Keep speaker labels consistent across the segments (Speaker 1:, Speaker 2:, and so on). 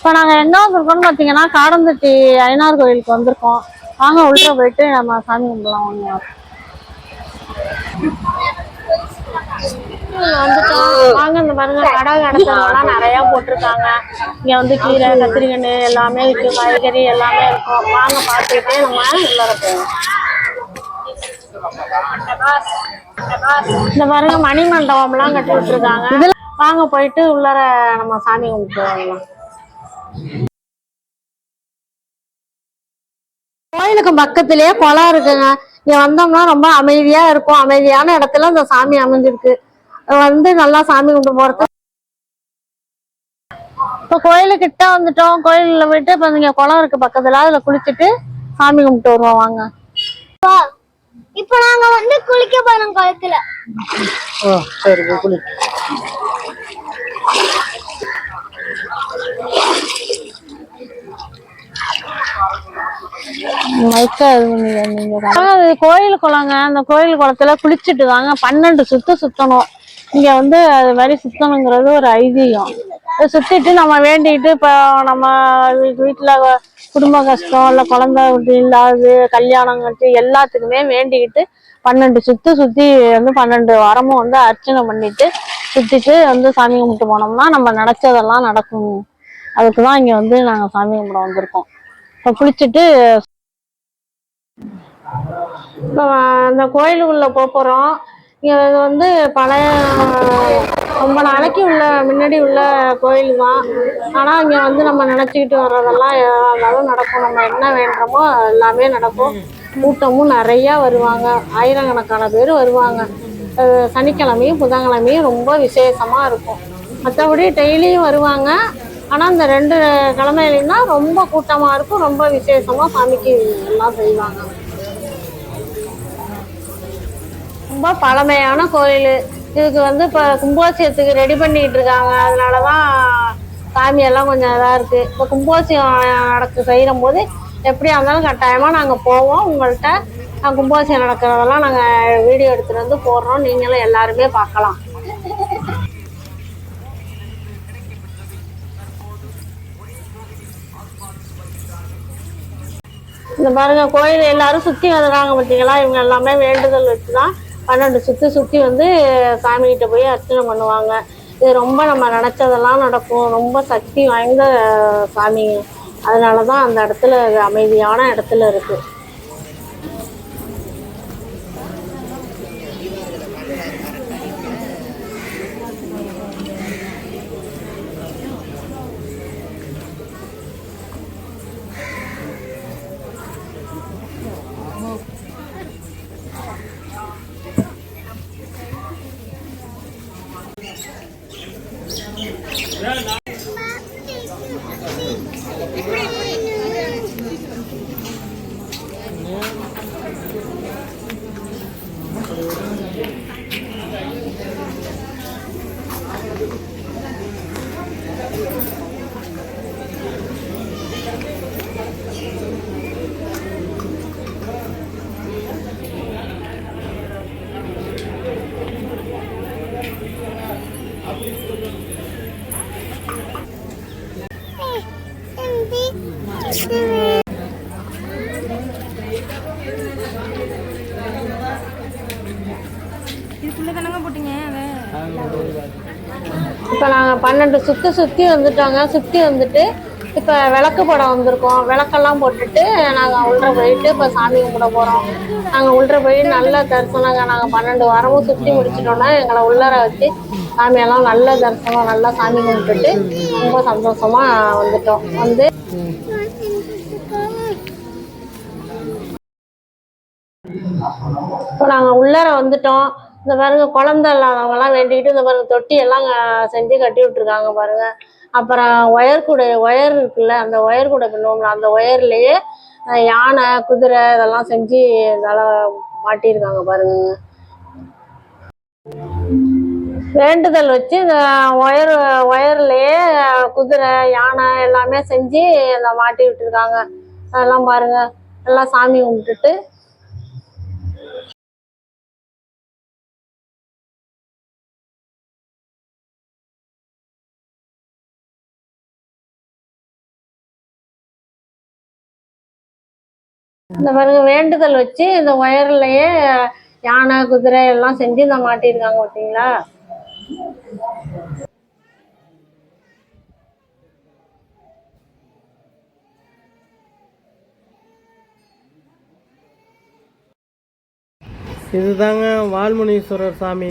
Speaker 1: இப்போ நாங்கள் எங்கே வந்திருக்கோம்னு பார்த்தீங்கன்னா காடந்தட்டி ஐயனார் கோயிலுக்கு வந்திருக்கோம். வாங்க உள்ள போயிட்டு நம்ம சாமி கும்பிடலாம் வாங்க. வந்துட்டோம் வாங்க இந்த பாருங்க கடை கடத்தலாம் நிறைய போட்டிருக்காங்க. இங்க வந்து கீரை கத்திரிக்கண்ணு எல்லாமே இருக்கு காய்கறி எல்லாமே இருக்கும் வாங்க பார்த்துக்கிட்டே நம்ம உள்ளார போவோம். இந்த பாருங்க மணி மண்டபம்லாம் கட்டி விட்டுருக்காங்க. வாங்க போயிட்டு உள்ளார நம்ம சாமி கும்பிட்டு வரலாம். கோயிலுக்கு பக்கத்திலேயே குளம் இருக்குங்க. இங்க வந்தோம்னா ரொம்ப அமைதியா இருக்கும். அமைதியான இடத்துல இந்த சாமி அமைஞ்சிருக்கு. வந்து நல்லா சாமி கும்பிட்டு போறது இப்போ கோயிலுக்கிட்ட வந்துட்டோம். கோயில்ல போயிட்டு இப்போ இங்க குளம் இருக்கு பக்கத்துல. அதுல குளிச்சுட்டு சாமி கும்பிட்டு வருவோம் வாங்க.
Speaker 2: இப்போ நாங்க வந்து குளிக்க போறோம் குளத்துல
Speaker 3: சரி போய் குளி
Speaker 1: மைக்கா இது நீங்க நீங்க தான். அது கோயில் குளங்க அந்த கோயில் குளத்துல குளிச்சுட்டு தாங்க பன்னெண்டு சுத்து சுத்தணும். இங்க வந்து அது மாதிரி சுத்தணுங்கிறது ஒரு ஐதீகம். அதை சுத்திட்டு நம்ம வேண்டிக்கிட்டு இப்போ நம்ம வீட்டில் வீட்டுல குடும்ப கஷ்டம் இல்லை குழந்தை இல்லாது கல்யாணம் கட்டி எல்லாத்துக்குமே வேண்டிக்கிட்டு பன்னெண்டு சுத்து சுத்தி வந்து பன்னெண்டு வாரமும் வந்து அர்ச்சனை பண்ணிட்டு சுத்திட்டு வந்து சாமி கும்பிட்டு போனோம்னா நம்ம நினைச்சதெல்லாம் நடக்கும். அதுக்கு தான் இங்கே வந்து நாங்கள் சாமி கும்பிட வந்திருக்கோம். இப்போ குளிச்சுட்டு இப்போ அந்த கோயிலுக்குள்ளே போக போகிறோம் இங்கே இது வந்து பழைய ரொம்ப நாளைக்கு உள்ள முன்னாடி உள்ள கோயில் தான். ஆனால் இங்கே வந்து நம்ம நினச்சிக்கிட்டு வர்றதெல்லாம் எதாக இருந்தாலும் நடக்கும். நம்ம என்ன வேண்டுறோமோ எல்லாமே நடக்கும். கூட்டமும் நிறையா வருவாங்க. ஆயிரக்கணக்கான பேர் வருவாங்க. சனிக்கிழமையும் புதன்கிழமையும் ரொம்ப விசேஷமாக இருக்கும். மற்றபடி டெய்லியும் வருவாங்க. ஆனால் இந்த ரெண்டு கிழமையிலையும் தான் ரொம்ப கூட்டமாக இருக்கும். ரொம்ப விசேஷமாக சாமிக்கு எல்லாம் செய்வாங்க. ரொம்ப பழமையான கோயில். இதுக்கு வந்து இப்போ கும்பாசியத்துக்கு ரெடி பண்ணிட்டு இருக்காங்க. அதனால தான் சாமி எல்லாம் கொஞ்சம் இதாக இருக்குது இப்போ கும்பாசியம் நடக்க செய்கிற போது எப்படியா இருந்தாலும் கட்டாயமாக நாங்கள் போவோம். உங்கள்கிட்ட கும்பாசியம் நடக்கிறதெல்லாம் நாங்கள் வீடியோ எடுத்துகிட்டு வந்து போடுறோம். நீங்களும் எல்லாருமே பார்க்கலாம். இந்த பாருங்க கோயில் எல்லாரும் சுற்றி வந்துடுறாங்க பார்த்தீங்களா இவங்க எல்லாமே வேண்டுதல் வச்சு தான் பன்னெண்டு சுற்றி சுற்றி வந்து சாமிகிட்ட போய் அர்ச்சனை பண்ணுவாங்க. இது ரொம்ப நம்ம நினச்சதெல்லாம் நடக்கும். ரொம்ப சக்தி வாய்ந்த சாமி அதனால தான் அந்த இடத்துல அமைதியான இடத்துல இருக்குது Yeah, பன்னெண்டு சுற்றி சுற்றி வந்துட்டாங்க. சுற்றி வந்துட்டு இப்போ விளக்கு படம் வந்திருக்கோம். விளக்கெல்லாம் போட்டுட்டு நாங்கள் உள்ள போயிட்டு இப்போ சாமி கும்பிட போகிறோம் நாங்கள் உள்ள போய் நல்ல தரிசனம் நாங்கள் பன்னெண்டு வாரமும் சுற்றி முடிச்சிட்டோன்னா எங்களை உள்ளர வச்சு சாமியெல்லாம் நல்ல தரிசனம் நல்லா சாமி கும்பிட்டுட்டு ரொம்ப சந்தோஷமாக வந்துட்டோம். வந்து இப்போ நாங்கள் உள்ளர வந்துட்டோம். இந்த பாருங்க குழந்தை இல்லாதவங்கலாம் வேண்டிக்கிட்டு இந்த பாருங்க தொட்டி எல்லாம் செஞ்சு கட்டி விட்டுருக்காங்க பாருங்க. அப்புறம் ஒயர் கூட ஒயர் இருக்குல்ல அந்த ஒயர் கூட பின்னுவோம்ல அந்த ஒயர்லேயே யானை குதிரை இதெல்லாம் செஞ்சு இதெல்லாம் மாட்டியிருக்காங்க பாருங்க. வேண்டுதல் வச்சு இந்த ஒயர் ஒயர்லேயே குதிரை யானை எல்லாமே செஞ்சு இந்த மாட்டி விட்டுருக்காங்க. அதெல்லாம் பாருங்க எல்லாம் சாமி கும்பிட்டுட்டு இந்த பாருங்க வேண்டுதல் வச்சு இந்த ஒயர்லயே யானை குதிரை எல்லாம் செஞ்சு இந்த மாட்டியிருக்காங்க பார்த்தீங்களா?
Speaker 3: இதுதாங்க வால்முனீஸ்வரர் சாமி.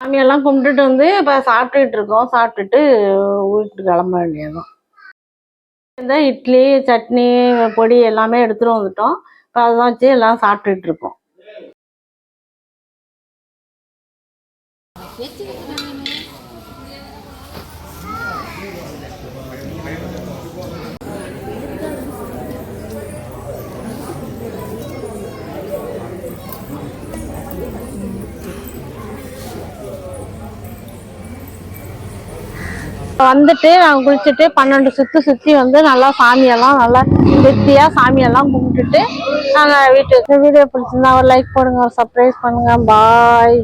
Speaker 1: சாமியெல்லாம் கும்பிட்டுட்டு வந்து இப்போ சாப்பிட்டுட்டு இருக்கோம். சாப்பிட்டுட்டு வீட்டுக்கு கிளம்ப வேண்டியதுதான். இந்த இட்லி சட்னி பொடி எல்லாமே எடுத்துட்டு வந்துட்டோம். இப்போ அதெல்லாம் வச்சு எல்லாம் சாப்பிட்டுட்டு இருக்கோம். வந்துட்டு நாங்கள் குளிச்சுட்டு பன்னெண்டு சுற்றி சுற்றி வந்து நல்லா சாமியெல்லாம் நல்லா திருப்தியாக சாமியெல்லாம் கும்பிட்டுட்டு நாங்கள் வீட்டுக்கு வீடியோ பிடிச்சிருந்தா ஒரு லைக் போடுங்க ஒரு சர்ப்ரைஸ் பண்ணுங்க. பாய்